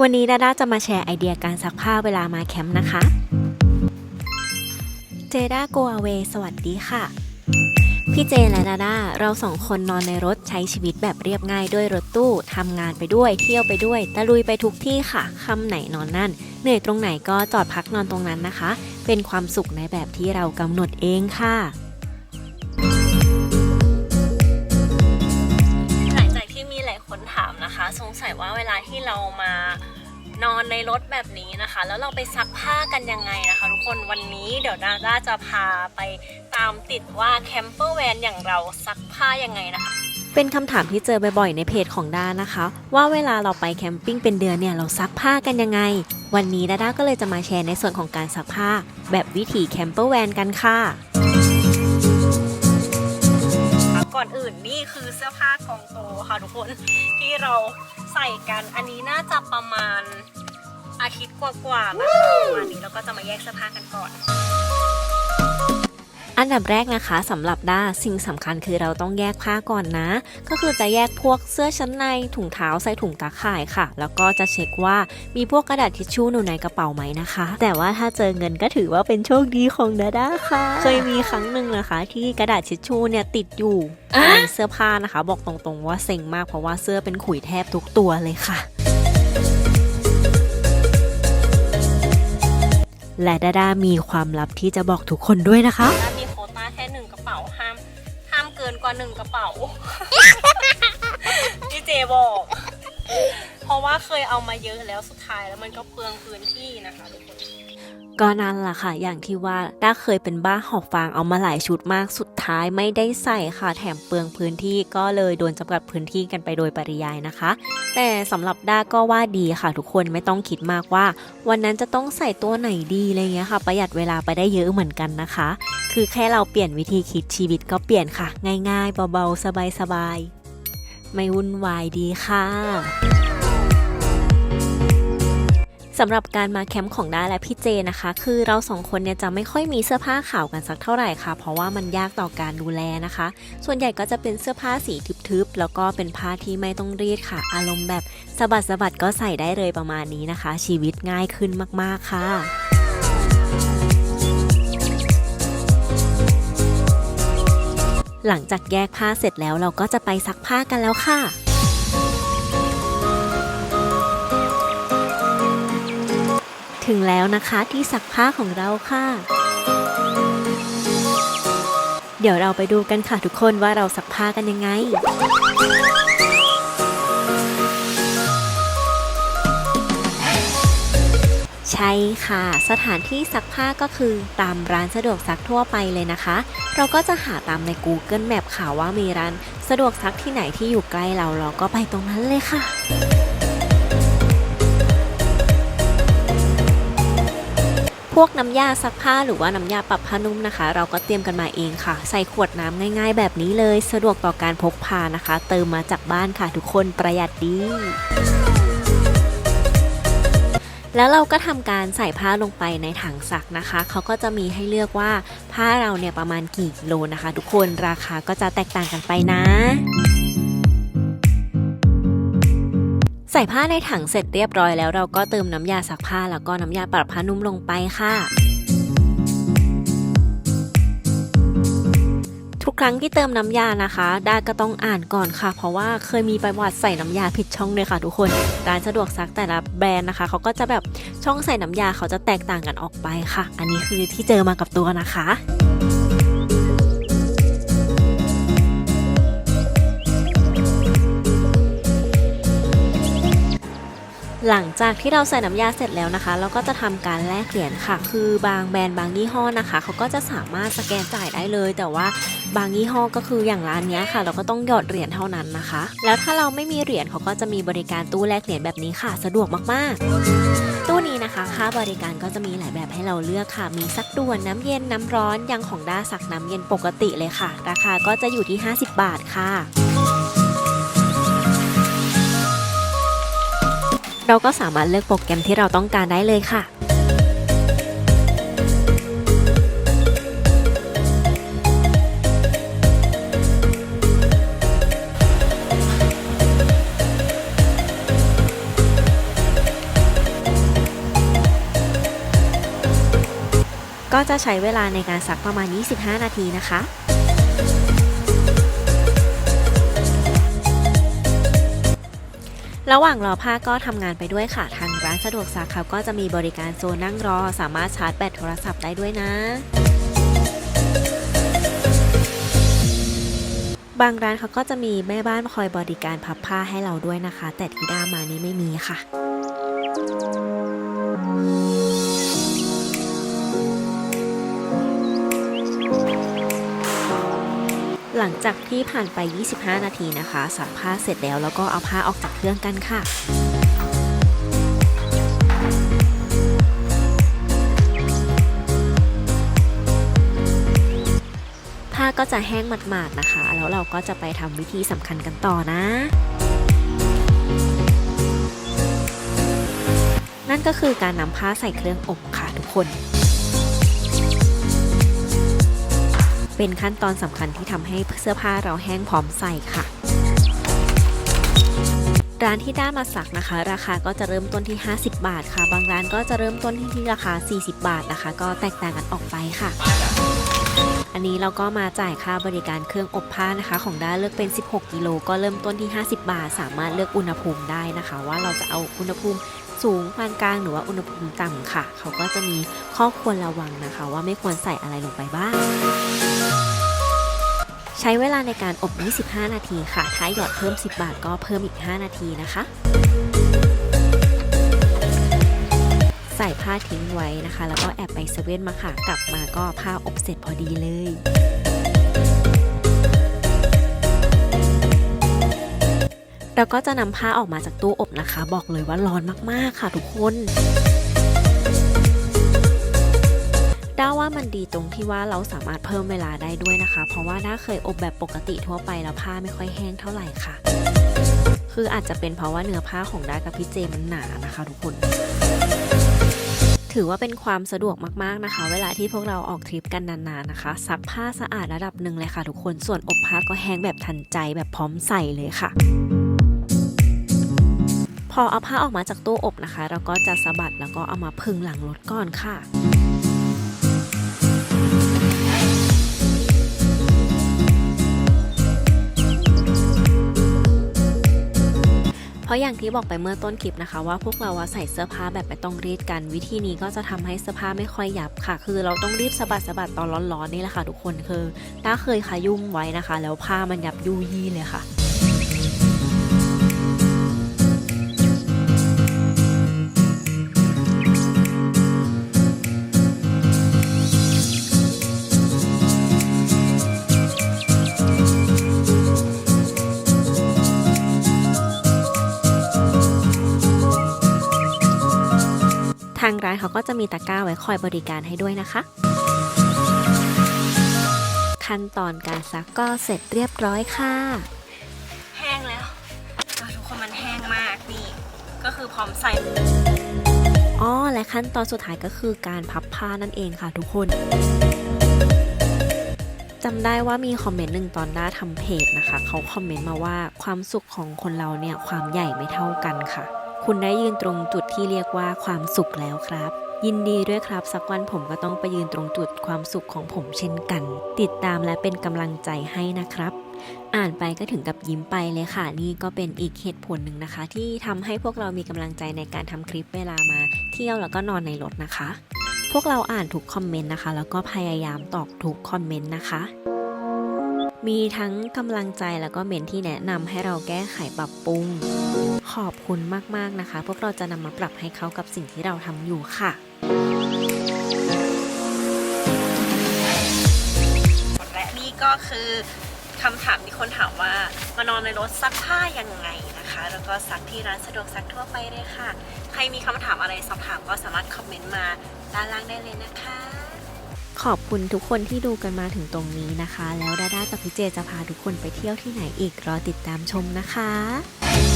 วันนี้ดาด้าจะมาแชร์ไอเดียการซักผ้าเวลามาแคมป์นะคะ เจด้าโกอาเวสวัสดีค่ะ พี่เจและดาด้าเราสองคนนอนในรถใช้ชีวิตแบบเรียบง่ายด้วยรถตู้ทำงานไปด้วย เที่ยวไปด้วยตะลุยไปทุกที่ค่ะคำไหนนอนนั่น เหนื่อยตรงไหนก็จอดพักนอนตรงนั้นนะคะ เป็นความสุขในแบบที่เรากำหนดเองค่ะ งสัยว่าเวลาที่เรามานอนในรถแบบนี้นะคะ แล้วเราไปซักผ้ากันยังไงนะคะ ทุกคนวันนี้เดี๋ยวดาด้าจะพาไปตามติดว่าแคมเปอร์แวนอย่างเราซักผ้ายังไงนะคะเป็นคำถามที่เจอบ่อยๆในเพจของด้านะคะ ว่าเวลาเราไปแคมปิ้งเป็นเดือนเนี่ยเราซักผ้ากันยังไง วันนี้ดาด้าก็เลยจะมาแชร์ในส่วนของการซักผ้า แบบวิถีแคมเปอร์แวนกันค่ะ ก่อนอื่นนี่คือเสื้อผ้ากองโตค่ะทุกคนที่เราใส่กันอันนี้น่าจะประมาณอาทิตย์กว่าๆนะคะประมาณนี้เราก็จะมาแยกเสื้อผ้ากันก่อน อันดับแรกนะคะสำหรับด้าสิ่งสำคัญคือเราต้องแยกผ้าก่อนนะ ก็คือจะแยกพวกเสื้อชั้นในถุงเท้าใส่ถุงตาข่ายค่ะ แล้วก็จะเช็คว่ามีพวกกระดาษทิชชู่อยู่ในกระเป๋าไหมนะคะ แต่ว่าถ้าเจอเงินก็ถือว่าเป็นโชคดีของดาด้าค่ะ เคยมีครั้งหนึ่งนะคะ ที่กระดาษทิชชู่เนี่ยติดอยู่ในเสื้อผ้านะคะ บอกตรงๆว่าเซ็งมากเพราะว่าเสื้อเป็นขุยแทบทุกตัวเลยค่ะและดาดามีความลับที่จะบอกทุกคนด้วยนะคะ เป๋าห้ามห้ามเกินกว่าหนึ่งกระเป๋าพี่เจบอก เพราะว่าเคยเอามาเยอะแล้วสุดท้ายแล้วมันก็เปลืองพื้นที่นะคะทุกคน ก็นั่นแหละค่ะ อย่างที่ว่าด้าเคยเป็นบ้าหอบฟางเอามาหลายชุดมาก สุดท้ายไม่ได้ใส่ค่ะ แถมเปลืองพื้นที่ก็เลยโดนจำกัดพื้นที่กันไปโดยปริยายนะคะ แต่สำหรับด้าก็ว่าดีค่ะ ทุกคนไม่ต้องคิดมากว่า วันนั้นจะต้องใส่ตัวไหนดีอะไรเงี้ยค่ะ ประหยัดเวลาไปได้เยอะเหมือนกันนะคะ คือแค่เราเปลี่ยนวิธีคิดชีวิตก็เปลี่ยนค่ะ ง่ายๆ เบาๆ สบายๆ ไม่วุ่นวายดีค่ะ สำหรับการมาแคมป์ของด้าและพี่เจนะคะ คือเราสองคนเนี่ยจะไม่ค่อยมีเสื้อผ้าขาวกันสักเท่าไหร่ค่ะ เพราะว่ามันยากต่อการดูแลนะคะ ส่วนใหญ่ก็จะเป็นเสื้อผ้าสีทึบๆ แล้วก็เป็นผ้าที่ไม่ต้องรีดค่ะ อารมณ์แบบสะบัดสะบัดก็ใส่ได้เลยประมาณนี้นะคะ ชีวิตง่ายขึ้นมากๆค่ะหลังจากแยกผ้าเสร็จแล้วเราก็จะไปซักผ้ากันแล้วค่ะ ถึงแล้วนะคะที่ซักผ้าของเราค่ะ เดี๋ยวเราไปดูกันค่ะทุกคนว่าเราซักผ้ากันยังไงใช่ค่ะ สถานที่ซักผ้าก็คือตามร้านสะดวกซักทั่วไปเลยนะคะ เราก็จะหาตามใน Google Map ค่ะว่ามีร้านสะดวกซักที่ไหนที่อยู่ใกล้เราเราก็ไปตรงนั้นเลยค่ะ พวกน้ำยาซักผ้าหรือว่าน้ำยาปรับผ้านุ่มนะคะ เราก็เตรียมกันมาเองค่ะ ใส่ขวดน้ำง่าย ๆ แบบนี้เลย สะดวกต่อการพกพานะคะ เติมมาจากบ้านค่ะ ทุกคนประหยัดดีแล้วเราก็ทำการใส่ผ้าลงไปในถังซักนะคะ เขาก็จะมีให้เลือกว่าผ้าเราเนี่ยประมาณกี่กิโลนะคะ ทุกคนราคาก็จะแตกต่างกันไปนะ ใส่ผ้าในถังเสร็จเรียบร้อยแล้วเราก็เติมน้ำยาซักผ้าแล้วก็น้ำยาปรับผ้านุ่มลงไปค่ะ ทุกครั้งที่เติมน้ำยานะคะดาก็ต้องอ่านก่อนค่ะ เพราะว่าเคยมีประวัติใส่น้ำยาผิดช่องเลยค่ะทุกคนร้านสะดวกซักแต่ละแบรนด์นะคะเขาก็จะแบบช่องใส่น้ำยาเขาจะแตกต่างกันออกไปค่ะ อันนี้คือที่เจอมากับตัวนะคะ หลังจากที่เราใส่น้ำยาเสร็จแล้วนะคะ เราก็จะทำการแลกเหรียญค่ะ คือบางแบรนด์บางยี่ห้อนะคะ เขาก็จะสามารถสแกนจ่ายได้เลย แต่ว่าบางยี่ห้อก็คืออย่างร้านนี้ค่ะ เราก็ต้องหยอดเหรียญเท่านั้นนะคะ แล้วถ้าเราไม่มีเหรียญเขาก็จะมีบริการตู้แลกเหรียญแบบนี้ค่ะ สะดวกมากๆ ตู้นี้นะคะ ค่าบริการก็จะมีหลายแบบให้เราเลือกค่ะ มีซักด่วนน้ำเย็นน้ำร้อนย่างของด้าซักน้ำเย็นปกติเลยค่ะ ราคาก็จะอยู่ที่ 50 บาทค่ะ เราก็สามารถเลือกโปรแกรมที่เราต้องการได้เลยค่ะก็จะใช้เวลาในการซักประมาณ 25 นาทีนะคะ ระหว่างรอผ้าก็ทำงานไปด้วยค่ะ ทางร้านสะดวกซักเขาก็จะมีบริการโซนนั่งรอ สามารถชาร์จแบตโทรศัพท์ได้ด้วยนะ บางร้านเขาก็จะมีแม่บ้านคอยบริการพับผ้าให้เราด้วยนะคะ แต่ที่ด้ามานี้ไม่มีค่ะ ลังจากที่ผ่านไป 25 นาทีนะคะสักผ้าเสร็จแล้วแล้วก็เอาผ้าออกจากเครื่องกันค่ะผ้าก็จะแห้งหมาดๆนะคะ แล้วเราก็จะไปทำวิธีสำคัญกันต่อนะ นั่นก็คือการนำผ้าใส่เครื่องอบค่ะทุกคน เป็นขั้นตอนสำคัญที่ทำให้เสื้อผ้าเราแห้งพร้อมใส่ค่ะร้านที่ได้มาสักนะคะ ราคาก็จะเริ่มต้นที่ 50 บาทค่ะ บางร้านก็จะเริ่มต้นที่ราคา 40 บาทนะคะ ก็แตกต่างกันออกไปค่ะ อันนี้เราก็มาจ่ายค่าบริการเครื่องอบผ้านะคะ ของด้าเลือกเป็น 16 กิโลก็เริ่มต้นที่ 50 บาท สามารถเลือกอุณหภูมิได้นะคะ ว่าเราจะเอาอุณหภูมิ สูงปานกลางหรือว่าอุณหภูมิต่ำค่ะ เขาก็จะมีข้อควรระวังนะคะ ว่าไม่ควรใส่อะไรลงไปบ้าง ใช้เวลาในการอบ 25 นาทีค่ะ ถ้าหยอดเพิ่ม 10 บาทก็เพิ่มอีก 5 นาทีนะคะ ใส่ผ้าทิ้งไว้นะคะ แล้วก็แอบไปเซเว่นมาค่ะ กลับมาก็ผ้าอบเสร็จพอดีเลย เราก็จะนำผ้าออกมาจากตู้อบนะคะ บอกเลยว่าร้อนมากๆค่ะทุกคนด้าว่ามันดีตรงที่ว่าเราสามารถเพิ่มเวลาได้ด้วยนะคะ เพราะว่าด้าเคยอบแบบปกติทั่วไปแล้วผ้าไม่ค่อยแห้งเท่าไหร่ค่ะ คืออาจจะเป็นเพราะว่าเนื้อผ้าของด้ากับพี่เจมันหนานะคะ ทุกคน ถือว่าเป็นความสะดวกมากๆนะคะ เวลาที่พวกเราออกทริปกันนานๆนะคะ ซักผ้าสะอาดระดับหนึ่งเลยค่ะ ทุกคน ส่วนอบผ้าก็แห้งแบบทันใจแบบพร้อมใส่เลยค่ะ พอเอาผ้าออกมาจากตู้อบนะคะ เราก็จะสะบัดแล้วก็เอามาพึงหลังรถก่อนค่ะเพราะอย่างที่บอกไปเมื่อต้นคลิปนะคะ ว่าพวกเราใส่เสื้อผ้าแบบไม่ต้องรีดกัน วิธีนี้ก็จะทำให้เสื้อผ้าไม่ค่อยยับค่ะ คือเราต้องรีบสะบัดสะบัดตอนร้อนๆนี่แหละค่ะ ทุกคนคือต้าเคยขยุ่มไว้นะคะ แล้วผ้ามันยับยุยี่เลยค่ะ ร้านเขาก็จะมีตะกร้าไว้คอยบริการให้ด้วยนะคะ ขั้นตอนการซักก็เสร็จเรียบร้อยค่ะ แห้งแล้วอะทุกคนมันแห้งมากนี่ก็คือพร้อมใส่อ๋อและขั้นตอนสุดท้ายก็คือการพับผ้านั่นเองค่ะทุกคนจำได้ว่ามีคอมเมนต์หนึ่งตอนด้าทำเพจนะคะ เขาคอมเมนต์มาว่าความสุขของคนเราเนี่ย ความใหญ่ไม่เท่ากันค่ะ คุณได้ยืนตรงจุดที่เรียกว่าความสุขแล้วครับ ยินดีด้วยครับ สักวันผมก็ต้องไปยืนตรงจุดความสุขของผมเช่นกัน ติดตามและเป็นกำลังใจให้นะครับ อ่านไปก็ถึงกับยิ้มไปเลยค่ะ นี่ก็เป็นอีกเหตุผลหนึ่งนะคะ ที่ทำให้พวกเรามีกำลังใจในการทำคลิปเวลามาเที่ยวแล้วก็นอนในรถนะคะ พวกเราอ่านทุกคอมเมนต์นะคะ แล้วก็พยายามตอบทุกคอมเมนต์นะคะ มีทั้งกำลังใจแล้วก็เมนที่แนะนำให้เราแก้ไขปรับปรุง ขอบคุณมากๆนะคะ พวกเราจะนำมาปรับให้เข้ากับสิ่งที่เราทำอยู่ค่ะและนี่ก็คือคำถามที่คนถามว่ามานอนในรถซักผ้ายังไงนะคะ แล้วก็ซักที่ร้านสะดวกซักทั่วไปเลยค่ะ ใครมีคำถามอะไรสอบถามก็สามารถคอมเมนต์มาด้านล่างได้เลยนะคะ ขอบคุณทุกคนที่ดูกันมาถึงตรงนี้นะคะ แล้วดาด้ากับพี่เจจะพาทุกคนไปเที่ยวที่ไหนอีกรอติดตามชมนะคะ